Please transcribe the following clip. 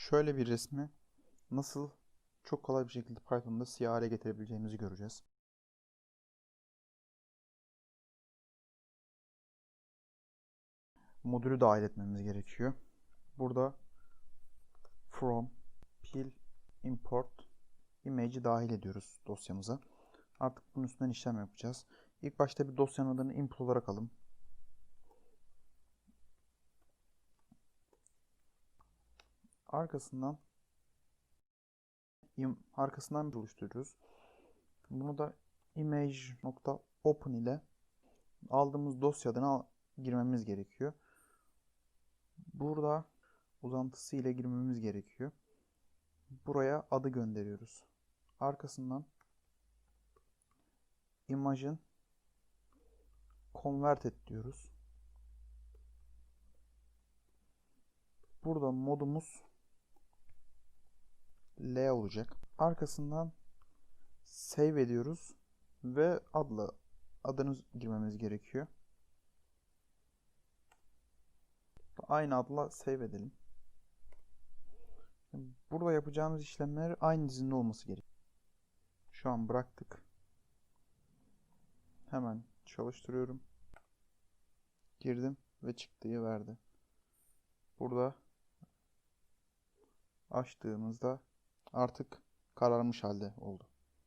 şöyle bir resmi nasıl çok kolay bir şekilde Python'da siyah hale getirebileceğimizi göreceğiz. Modülü dahil etmemiz gerekiyor. Burada from pil import image'i dahil ediyoruz dosyamıza. Artık bunun üstünden işlem yapacağız. İlk başta bir dosyanın adını input olarak alalım. Arkasından im- arkasından bir oluşturuyoruz. Bunu da image.open ile aldığımız dosya adına girmemiz gerekiyor. Burada uzantısı ile girmemiz gerekiyor. Buraya adı gönderiyoruz. Arkasından imajın convert et diyoruz. Burada modumuz L olacak. Arkasından save ediyoruz ve adla adını girmemiz gerekiyor. Aynı adla save edelim. Burada yapacağımız işlemler aynı dizinde olması gerekiyor. Şu an bıraktık. Hemen çalıştırıyorum. Girdim ve çıktığı verdi. Burada açtığımızda artık kararmış halde oldu.